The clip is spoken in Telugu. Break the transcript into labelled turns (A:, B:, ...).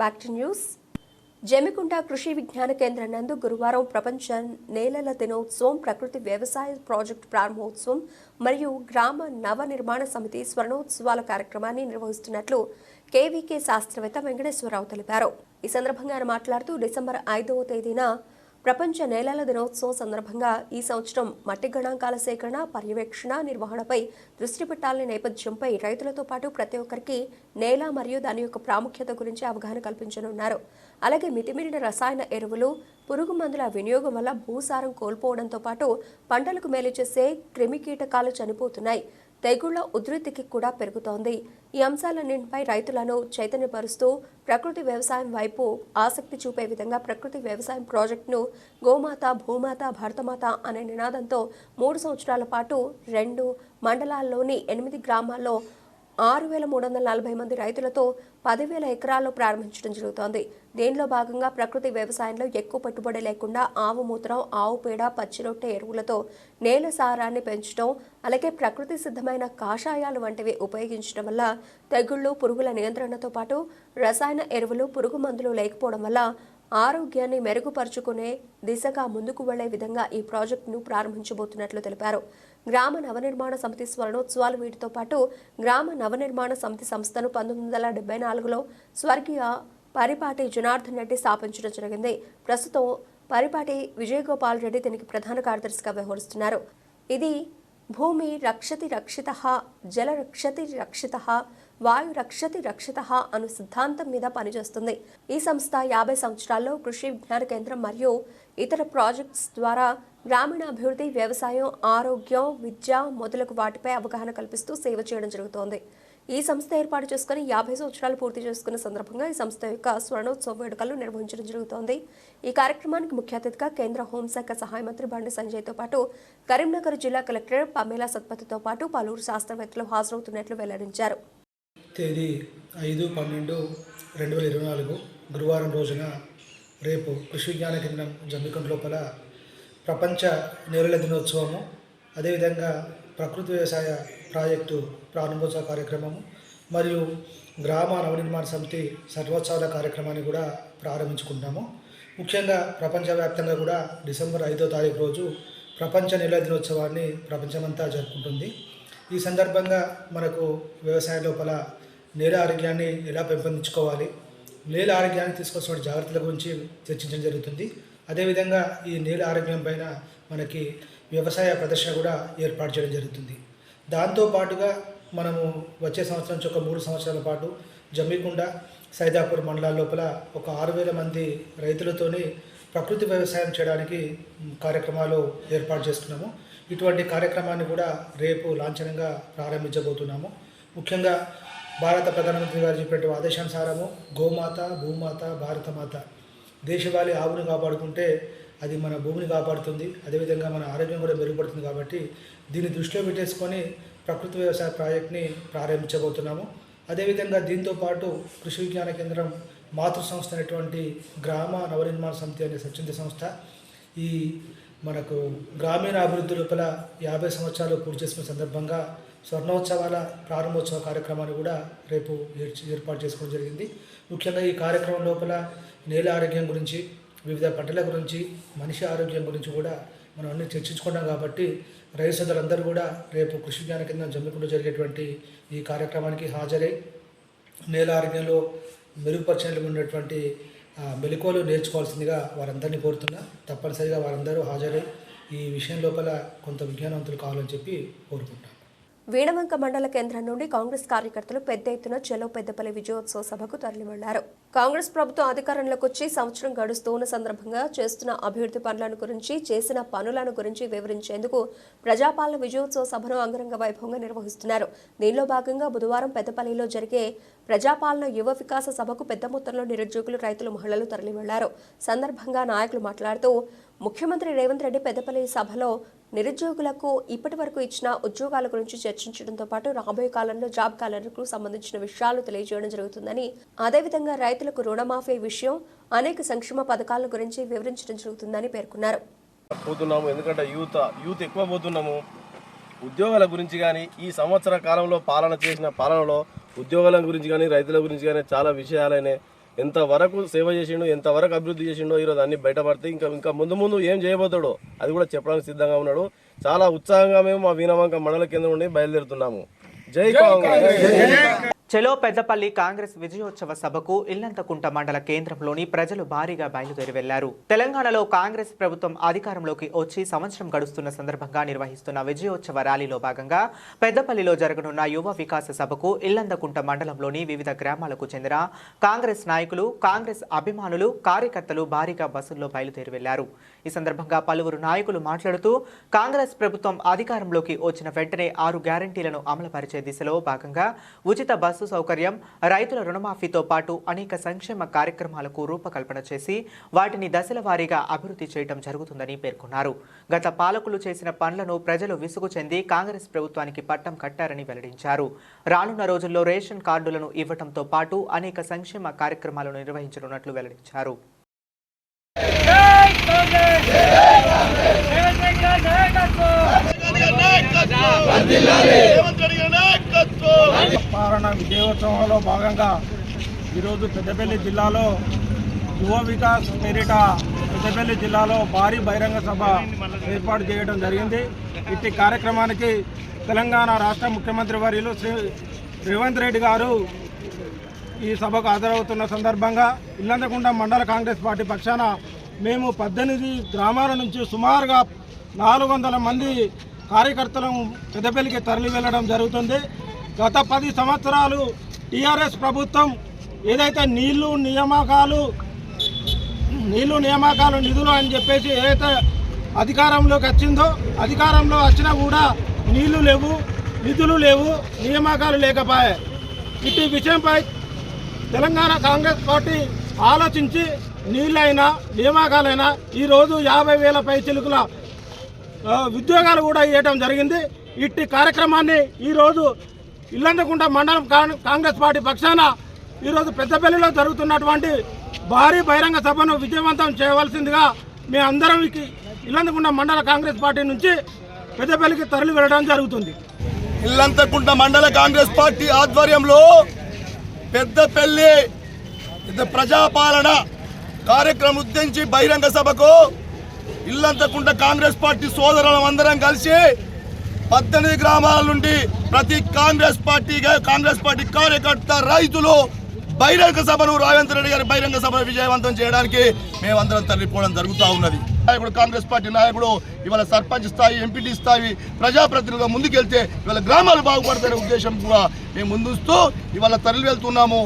A: బ్యాక్ టు న్యూస్ జమికుంట కృషి విజ్ఞాన కేంద్రం నందు గురువారం ప్రపంచ నేలల దినోత్సవం ప్రకృతి వ్యవసాయ ప్రాజెక్టు ప్రారంభోత్సవం మరియు గ్రామ నవ నిర్మాణ సమితి స్వర్ణోత్సవాల కార్యక్రమాన్ని నిర్వహిస్తున్నట్లు కేవీకే శాస్త్రవేత్త వెంకటేశ్వరరావు తెలిపారు. ఈ సందర్భంగా ఆయన మాట్లాడుతూ డిసెంబర్ ఐదవ తేదీన ప్రపంచ నేలల దినోత్సవం సందర్భంగా ఈ సంవత్సరం మట్టి గణాంకాల సేకరణ పర్యవేక్షణ నిర్వహణపై దృష్టి పెట్టాలనే నేపథ్యంపై రైతులతో పాటు ప్రతి ఒక్కరికి నేల మరియు దాని యొక్క ప్రాముఖ్యత గురించి అవగాహన కల్పించనున్నారు. అలాగే మితిమీరిన రసాయన ఎరువులు పురుగు మందుల వినియోగం వల్ల భూసారం కోల్పోవడంతో పాటు పంటలకు మేలు చేసే క్రిమికీటకాలు చనిపోతున్నాయి. తెగుళ్ళ ఉధృతికి కూడా పెరుగుతోంది. ఈ అంశాలన్నింటిపై రైతులను చైతన్యపరుస్తూ ప్రకృతి వ్యవసాయం వైపు ఆసక్తి చూపే విధంగా ప్రకృతి వ్యవసాయం ప్రాజెక్టును గోమాత భూమాత భారతమాత అనే నినాదంతో మూడు సంవత్సరాల పాటు రెండు మండలాల్లోని ఎనిమిది గ్రామాల్లో ఆరు వేల మూడు వందల నలభై మంది రైతులతో పదివేల ఎకరాల్లో ప్రారంభించడం జరుగుతోంది. దీనిలో భాగంగా ప్రకృతి వ్యవసాయంలో ఎక్కువ పెట్టుబడి లేకుండా ఆవు మూత్రం ఆవు పేడ పచ్చిరొట్టె ఎరువులతో నేల సారాన్ని పెంచడం అలాగే ప్రకృతి సిద్ధమైన కాషాయాలు వంటివి ఉపయోగించడం వల్ల తెగుళ్ళు పురుగుల నియంత్రణతో పాటు రసాయన ఎరువులు పురుగు మందులు లేకపోవడం వల్ల ఆరోగ్యాన్ని మెరుగుపరుచుకునే దిశగా ముందుకు వెళ్ళే విధంగా ఈ ప్రాజెక్టును ప్రారంభించబోతున్నట్లు తెలిపారు. గ్రామ నవనిర్మాణ సమితి స్వర్ణోత్సవాలు వీటితో పాటు గ్రామ నవనిర్మాణ సమితి సంస్థను పంతొమ్మిది వందల డెబ్బై నాలుగులో స్వర్గీయ పరిపాటి జనార్దన్ రెడ్డి స్థాపించడం జరిగింది. ప్రస్తుతం పరిపాటి విజయగోపాల్ రెడ్డి దీనికి ప్రధాన కార్యదర్శిగా వ్యవహరిస్తున్నారు. ఇది భూమి రక్షతి రక్షిత జల రక్షతి రక్షిత వాయు రక్షతి రక్షిత అను సిద్ధాంతం మీద పనిచేస్తుంది. ఈ సంస్థ యాభై సంవత్సరాల్లో కృషి విజ్ఞాన కేంద్రం మరియు ఇతర ప్రాజెక్ట్స్ ద్వారా గ్రామీణాభివృద్ధి వ్యవసాయం ఆరోగ్యం విద్య మొదలగు వాటిపై అవగాహన కల్పిస్తూ సేవ చేయడం జరుగుతోంది. ఈ సంస్థ ఏర్పాటు చేసుకుని యాభై సంవత్సరాలు పూర్తి చేసుకున్న సందర్భంగా ఈ సంస్థ యొక్క స్వర్ణోత్సవ వేడుకలు నిర్వహించడం జరుగుతోంది. ఈ కార్యక్రమానికి ముఖ్య అతిథిగా కేంద్ర హోంశాఖ సహాయ మంత్రి బండి సంజయ్తో పాటు కరీంనగర్ జిల్లా కలెక్టర్ పమేలా సత్పతితో పాటు పలువురు శాస్త్రవేత్తలు హాజరవుతున్నట్లు వెల్లడించారు.
B: తేదీ ఐదు పన్నెండు రెండు వేల ఇరవై నాలుగు గురువారం రోజున రేపు కృషి విజ్ఞాన కేంద్రం జమ్మికొండ లోపల ప్రపంచ నేరుల దినోత్సవము. అదేవిధంగా ప్రకృతి వ్యవసాయ ప్రాజెక్టు ప్రారంభోత్సవ కార్యక్రమము మరియు గ్రామ నవనిర్మాణ సమితి సర్వోత్సవాల కార్యక్రమాన్ని కూడా ప్రారంభించుకుంటాము. ముఖ్యంగా ప్రపంచవ్యాప్తంగా కూడా డిసెంబర్ ఐదో తారీఖు రోజు ప్రపంచ నేల దినోత్సవాన్ని ప్రపంచమంతా జరుపుకుంటుంది. ఈ సందర్భంగా మనకు వ్యవసాయ లోపల నేల ఆరోగ్యాన్ని ఎలా పెంపొందించుకోవాలి నేల ఆరోగ్యాన్ని తీసుకొచ్చిన జాగ్రత్తల గురించి చర్చించడం జరుగుతుంది. అదేవిధంగా ఈ నేల ఆరోగ్యం పైన మనకి వ్యవసాయ ప్రదర్శన కూడా ఏర్పాటు చేయడం జరుగుతుంది. దాంతో పాటుగా మనము వచ్చే సంవత్సరం నుంచి ఒక మూడు సంవత్సరాల పాటు జమ్మికుండ సైదాపూర్ మండలాల లోపల ఒక ఆరు వేల మంది రైతులతోని ప్రకృతి వ్యవసాయం చేయడానికి కార్యక్రమాలు ఏర్పాటు చేసుకున్నాము ఇటువంటి కార్యక్రమాన్ని కూడా రేపు లాంఛనంగా ప్రారంభించబోతున్నాము. ముఖ్యంగా భారత ప్రధానమంత్రి గారు చెప్పినటువంటి ఆదేశానుసారము గోమాత భూమాత భారతమాత దేశవాళీ ఆవును కాపాడుకుంటే అది మన భూమిని కాపాడుతుంది. అదేవిధంగా మన ఆరోగ్యం కూడా మెరుగుపడుతుంది కాబట్టి దీన్ని దృష్టిలో పెట్టేసుకొని ప్రకృతి వ్యవసాయ ప్రాజెక్ట్ని ప్రారంభించబోతున్నాము. అదేవిధంగా దీంతో పాటు కృషి విజ్ఞాన కేంద్రం మాతృ సంస్థ అనేటువంటి గ్రామ నవనిర్మాణ సమితి అనే స్వచ్ఛంద సంస్థ ఈ మనకు గ్రామీణ అభివృద్ధి లోపల యాభై సంవత్సరాలు పూర్తి చేసుకున్న సందర్భంగా స్వర్ణోత్సవాల ప్రారంభోత్సవ కార్యక్రమాన్ని కూడా రేపు ఏర్పాటు చేసుకోవడం జరిగింది. ముఖ్యంగా ఈ కార్యక్రమం లోపల నేల ఆరోగ్యం గురించి వివిధ పంటల గురించి మనిషి ఆరోగ్యం గురించి కూడా మనం అన్ని చర్చించుకున్నాం కాబట్టి రైతు సోదరులందరూ కూడా రేపు కృషి విజ్ఞాన కింద జమ్మికుంటూ జరిగేటువంటి ఈ కార్యక్రమానికి హాజరై నేల ఆరోగ్యంలో మెరుగుపరచడానికి ఉన్నటువంటి మెలకువలు నేర్చుకోవాల్సిందిగా వారందరినీ కోరుతున్నా. తప్పనిసరిగా వారందరూ హాజరై ఈ విషయం లోపల కొంత విజ్ఞానవంతులు కావాలని చెప్పి కోరుకుంటాను
A: వీణవంక మండల కేంద్రం నుండి కాంగ్రెస్ కార్యకర్తలు పెద్ద ఎత్తున చెలో పెద్దపల్లి విజయోత్సవ సభకు తరలివెళ్ళారు. కాంగ్రెస్ ప్రభుత్వం అధికారంలోకి వచ్చి సంవత్సరం గడుస్తున్న సందర్భంగా చేస్తున్న అభివృద్ధి పనులను గురించి చేసిన పనులను గురించి వివరించేందుకు ప్రజాపాలన విజయోత్సవ సభను అంగరంగ వైభవంగా నిర్వహిస్తున్నారు. దీనిలో భాగంగా బుధవారం పెద్దపల్లిలో జరిగే ప్రజాపాలన యువ వికాస సభకు పెద్ద మొత్తంలో నిరుద్యోగులు రైతులు మహిళలు తరలివెళ్ళారు. సందర్భంగా నాయకులు మాట్లాడుతూ ముఖ్యమంత్రి రేవంత్ రెడ్డి పెద్దపల్లి సభలో నిరుద్యోగులకు ఇప్పటి వరకు ఇచ్చిన ఉద్యోగాల గురించి చర్చించడంతో పాటు రాబోయే కాలంలో జాబ్ క్యాలెండర్కు సంబంధించిన విషయాలు తెలియజేయడం జరుగుతుందని అదేవిధంగా రైతులకు రుణమాఫీ విషయం అనేక సంక్షేమ పథకాల గురించి వివరించడం జరుగుతుందని పేర్కొన్నారు.
C: పోతున్నాము ఎందుకంటే యూత్ యూత్ ఎక్కువ పోతున్నాము. ఉద్యోగాల గురించి కానీ ఈ సంవత్సర కాలంలో పాలన చేసిన పాలనలో ఉద్యోగాల గురించి కానీ రైతుల గురించి కానీ చాలా విషయాలనే ఎంతవరకు సేవ చేసిండో ఎంతవరకు అభివృద్ధి చేసిండో ఈరోజు అన్ని బయటపడితే ఇంకా ఇంకా ముందు ముందు ఏం చేయబోతాడో అది కూడా చెప్పడానికి సిద్ధంగా ఉన్నాడు. చాలా ఉత్సాహంగా మేము మా వీణవంక మండల కేంద్రం నుండి బయలుదేరుతున్నాము. జై కాంగ్రెస్.
D: చెలో పెద్దపల్లి కాంగ్రెస్ విజయోత్సవ సభకు ఇల్లంతకుంట మండల కేంద్రంలోని ప్రజలు భారీగా బయలుదేరి వెళ్ళారు. తెలంగాణలో కాంగ్రెస్ ప్రభుత్వం అధికారంలోకి వచ్చి సంవత్సరం గడుస్తున్న సందర్భంగా నిర్వహిస్తున్న విజయోత్సవ ర్యాలీలో భాగంగా పెద్దపల్లిలో జరగనున్న యువ వికాస సభకు ఇల్లంతకుంట మండలంలోని వివిధ గ్రామాలకు చెందిన కాంగ్రెస్ నాయకులు కాంగ్రెస్ అభిమానులు కార్యకర్తలు భారీగా బస్సుల్లో బయలుదేరి వెళ్ళారు. ఈ సందర్భంగా పలువురు నాయకులు మాట్లాడుతూ కాంగ్రెస్ ప్రభుత్వం అధికారంలోకి వచ్చిన వెంటనే ఆరు గ్యారంటీలను అమలుపరిచే దిశలో భాగంగా ఉచిత బస్సు సౌకర్యం రైతుల రుణమాఫీతో పాటు అనేక సంక్షేమ కార్యక్రమాలకు రూపకల్పన చేసి వాటిని దశల వారీగా అభివృద్ధి చేయడం జరుగుతుందని పేర్కొన్నారు. గత పాలకులు చేసిన పనులను ప్రజలు విసుగు చెంది కాంగ్రెస్ ప్రభుత్వానికి పట్టం కట్టారని వెల్లడించారు. రానున్న రోజుల్లో రేషన్ కార్డులను ఇవ్వడంతో పాటు అనేక సంక్షేమ కార్యక్రమాలను నిర్వహించనున్నట్లు వెల్లడించారు.
E: పాలన విజయోత్సవంలో భాగంగా ఈరోజు పెద్దపల్లి జిల్లాలో యువ వికాస్ పేరిట పెద్దపల్లి జిల్లాలో భారీ బహిరంగ సభ ఏర్పాటు చేయడం జరిగింది. ఇట్టి కార్యక్రమానికి తెలంగాణ రాష్ట్ర ముఖ్యమంత్రి వర్యులు శ్రీ రేవంత్ రెడ్డి గారు ఈ సభకు హాజరవుతున్న సందర్భంగా ఇల్లంతకుండా మండల కాంగ్రెస్ పార్టీ పక్షాన మేము పద్దెనిమిది గ్రామాల నుంచి సుమారుగా నాలుగు వందల మంది కార్యకర్తలను పెద్దపల్లికి తరలి వెళ్ళడం జరుగుతుంది. గత పది సంవత్సరాలు టీఆర్ఎస్ ప్రభుత్వం ఏదైతే నీళ్ళు నియామకాలు నీళ్ళు నియామకాలు నిధులు అని చెప్పేసి ఏదైతే అధికారంలోకి వచ్చిందో అధికారంలో వచ్చినా కూడా నీళ్ళు లేవు నిధులు లేవు నియామకాలు లేకపోయాయి. ఇటు విషయంపై తెలంగాణ కాంగ్రెస్ పార్టీ ఆలోచించి నీళ్ళైనా నియామకాలైనా ఈరోజు యాభై వేల పై చిలుకుల ఉద్యోగాలు కూడా ఇవ్వడం జరిగింది. ఇట్టి కార్యక్రమాన్ని ఈరోజు ఇల్లందకుంట మండలం కాం- కాంగ్రెస్ పార్టీ పక్షాన ఈరోజు పెద్దపల్లిలో జరుగుతున్నటువంటి భారీ బహిరంగ సభను విజయవంతం చేయవలసిందిగా మీ అందరం ఇల్లందకుంట మండల కాంగ్రెస్ పార్టీ నుంచి పెద్దపల్లికి తరలి వెళ్ళడం జరుగుతుంది.
F: ఇల్లంతకుంట మండల కాంగ్రెస్ పార్టీ ఆధ్వర్యంలో పెద్దపల్లి ప్రజాపాలన కార్యక్రమం ఉద్దేశించి బహిరంగ సభకు ఇల్లంతకుండా కాంగ్రెస్ పార్టీ సోదరులం అందరం కలిసి పద్దెనిమిది గ్రామాల నుండి ప్రతి కాంగ్రెస్ పార్టీ కాంగ్రెస్ పార్టీ కార్యకర్త రైతులు బహిరంగ సభను రేవంత్ రెడ్డి గారి బహిరంగ సభను విజయవంతం చేయడానికి మేమందరం తరలిపోవడం జరుగుతూ ఉన్నది. నాయకుడు కాంగ్రెస్ పార్టీ నాయకుడు ఇవాళ సర్పంచ్ స్థాయి ఎంపీటీ స్థాయి ప్రజాప్రతినిధిగా ముందుకెళ్తే ఇవాళ గ్రామాలు బాగుపడతాయనే ఉద్దేశం కూడా మేము ముందుస్తూ ఇవాళ తరలి వెళ్తున్నాము